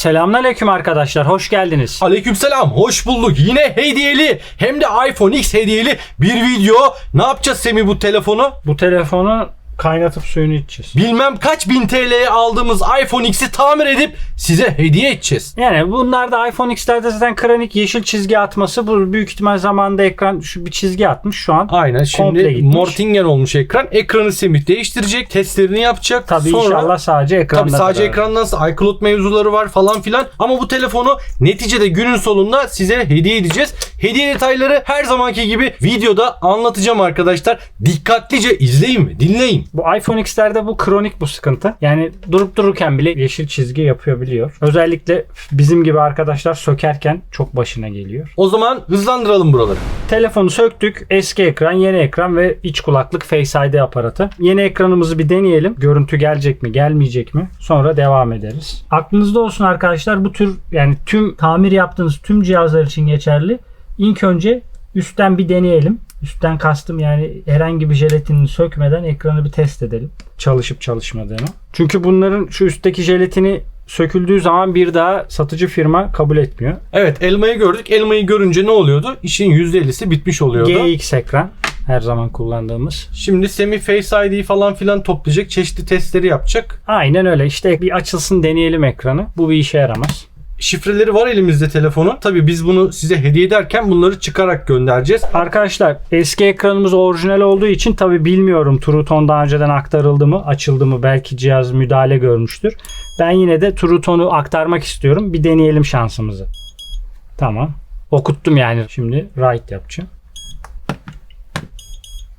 Selamünaleyküm arkadaşlar. Hoş geldiniz. Aleykümselam hoş bulduk. Yine hediyeli hem de iPhone X hediyeli bir video. Ne yapacağız Semih bu telefonu? Bu telefonu kaynatıp suyunu içeceğiz. Bilmem kaç bin TL'ye aldığımız iPhone X'i tamir edip size hediye edeceğiz. Yani bunlar da iPhone X'lerde zaten kronik yeşil çizgi atması. Bu büyük ihtimal zamanında ekran şu bir çizgi atmış şu an. Aynen şimdi. Mortingen olmuş ekran. Ekranı Semih değiştirecek. Testlerini yapacak. Tabii Sonra inşallah sadece ekranda. Tabii sadece ekrandan iCloud mevzuları var falan filan. Ama bu telefonu neticede günün sonunda size hediye edeceğiz. Hediye detayları her zamanki gibi videoda anlatacağım arkadaşlar. Dikkatlice izleyin ve dinleyin. Bu iPhone X'lerde bu kronik bu sıkıntı. Yani durup dururken bile yeşil çizgi yapıyor biliyor. Özellikle bizim gibi arkadaşlar sökerken çok başına geliyor. O zaman hızlandıralım buraları. Telefonu söktük. Eski ekran, yeni ekran ve iç kulaklık Face ID aparatı. Yeni ekranımızı bir deneyelim. Görüntü gelecek mi, gelmeyecek mi? Sonra devam ederiz. Aklınızda olsun arkadaşlar bu tür yani tüm tamir yaptığınız tüm cihazlar için geçerli. İlk önce üstten bir deneyelim. Üstten kastım yani herhangi bir jelatinini sökmeden ekranı bir test edelim. Çalışıp çalışmadığını. Çünkü bunların şu üstteki jelatini söküldüğü zaman bir daha satıcı firma kabul etmiyor. Evet elmayı gördük. Elmayı görünce ne oluyordu? İşin %50'si bitmiş oluyordu. GX ekran her zaman kullandığımız. Şimdi Semih Face ID falan filan toplayacak. Çeşitli testleri yapacak. Aynen öyle. İşte bir açılsın deneyelim ekranı. Bu bir işe yaramaz. Şifreleri var elimizde telefonun. Tabii biz bunu size hediye ederken bunları çıkarak göndereceğiz. Arkadaşlar eski ekranımız orijinal olduğu için tabi bilmiyorum Truton daha önceden aktarıldı mı açıldı mı belki cihaz müdahale görmüştür. Ben yine de Truton'u aktarmak istiyorum. Bir deneyelim şansımızı. Tamam. Okuttum yani. Şimdi write yapacağım.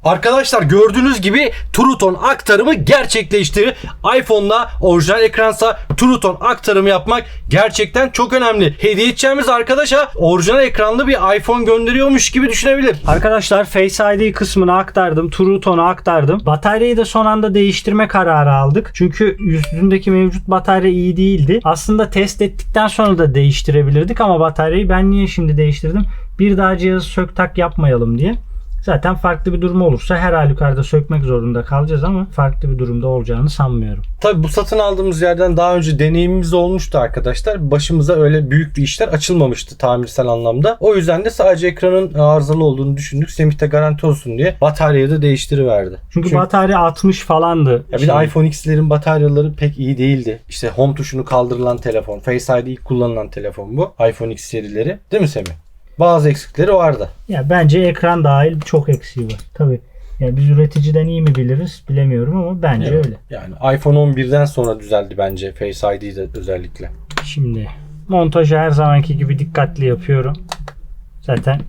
Arkadaşlar gördüğünüz gibi Truton aktarımı gerçekleşti. iPhone'la orijinal ekransa Truton aktarımı yapmak gerçekten çok önemli. Hediye edeceğimiz arkadaşa orijinal ekranlı bir iPhone gönderiyormuş gibi düşünebilir. Arkadaşlar Face ID kısmını aktardım. Truton'u aktardım. Bataryayı da son anda değiştirme kararı aldık. Çünkü yüzündeki mevcut batarya iyi değildi. Aslında test ettikten sonra da değiştirebilirdik ama bataryayı ben niye şimdi değiştirdim? Bir daha cihazı sök tak yapmayalım diye. Zaten farklı bir durum olursa her halükarda sökmek zorunda kalacağız ama farklı bir durumda olacağını sanmıyorum. Tabi bu satın aldığımız yerden daha önce deneyimimiz olmuştu arkadaşlar. Başımıza öyle büyük bir işler açılmamıştı tamirsel anlamda. O yüzden de sadece ekranın arızalı olduğunu düşündük. Semih'te garanti olsun diye bataryayı da değiştiriverdi. Çünkü, batarya 60 falandı. Ya bir de iPhone X'lerin bataryaları pek iyi değildi. İşte home tuşunu kaldırılan telefon. Face ID ilk kullanılan telefon bu. iPhone X serileri. Değil mi Semih? Bazı eksikleri vardı. Ya bence ekran dahil çok eksiği var. Tabii. Yani biz üreticiden iyi mi biliriz bilemiyorum ama bence Evet. öyle. Yani iPhone 11'den sonra düzeldi bence Face ID'de özellikle. Şimdi montajı her zamanki gibi dikkatli yapıyorum. Zaten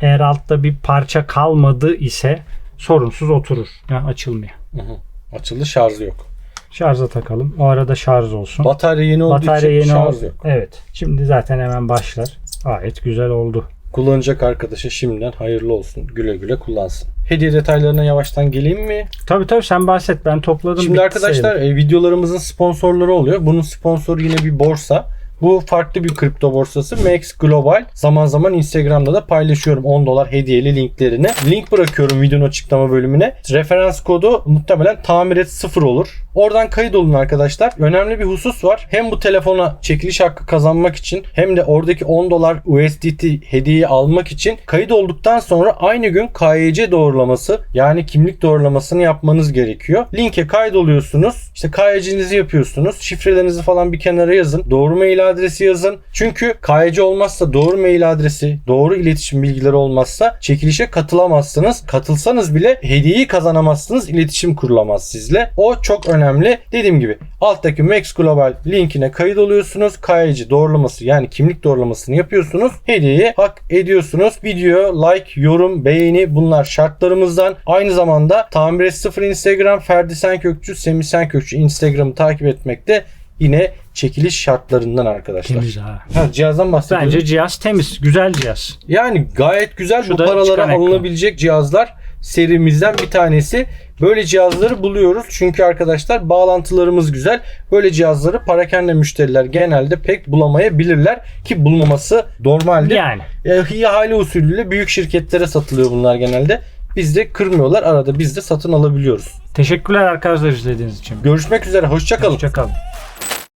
eğer altta bir parça kalmadı ise sorunsuz oturur. Ya açılmıyor. Hı hı. Açıldı şarjı yok. Şarja takalım. O arada şarj olsun. Batarya yeni olduğu Batarya için yeni şarj oldu. yok. Evet. Şimdi zaten hemen başlar. Gayet güzel oldu. Kullanacak arkadaşa şimdiden hayırlı olsun. Güle güle kullansın. Hediye detaylarına yavaştan geleyim mi? Tabii tabii sen bahset. Ben topladım. Şimdi bitti arkadaşlar sayılır. e, videolarımızın sponsorları oluyor. Bunun sponsoru yine bir borsa. Bu farklı bir kripto borsası Max Global. Zaman zaman Instagram'da da paylaşıyorum 10 dolar hediyeli linklerini. Link bırakıyorum videonun açıklama bölümüne. Referans kodu muhtemelen tamir et 0 olur. Oradan kayıt olun arkadaşlar. Önemli bir husus var. Hem bu telefona çekiliş hakkı kazanmak için hem de oradaki 10 dolar USDT hediyeyi almak için kayıt olduktan sonra aynı gün KYC doğrulaması yani kimlik doğrulamasını yapmanız gerekiyor. Linke kaydoluyorsunuz. İşte KYC'nizi yapıyorsunuz. Şifrelerinizi falan bir kenara yazın. Doğru mail adresi yazın. Çünkü KYC olmazsa doğru mail adresi, doğru iletişim bilgileri olmazsa çekilişe katılamazsınız. Katılsanız bile hediyeyi kazanamazsınız. İletişim kurulamaz sizle. O çok önemli. Dediğim gibi alttaki Max Global linkine kayıt oluyorsunuz. KYC doğrulaması yani kimlik doğrulamasını yapıyorsunuz. Hediyeyi hak ediyorsunuz. Video, like, yorum, beğeni bunlar şartlarımızdan. Aynı zamanda Tamir et 0 Instagram, Ferdi Senkökçü, Semih Senkökçü Instagram'ı takip etmekte yine çekiliş şartlarından arkadaşlar. Temiz ha. Ha, cihazdan bahsediyorum. Bence cihaz temiz. Güzel cihaz. Yani gayet güzel Şu bu paralara çıkan ekran. alınabilecek cihazlar serimizden bir tanesi. Böyle cihazları buluyoruz çünkü arkadaşlar bağlantılarımız güzel. Böyle cihazları parakende müşteriler genelde pek bulamayabilirler ki bulmaması normaldir. Yani. E, ihale usulüyle büyük şirketlere satılıyor bunlar genelde. Bizde kırmıyorlar. Arada biz de satın alabiliyoruz. Teşekkürler arkadaşlar izlediğiniz için. Görüşmek üzere. Hoşçakalın. Hoşçakalın.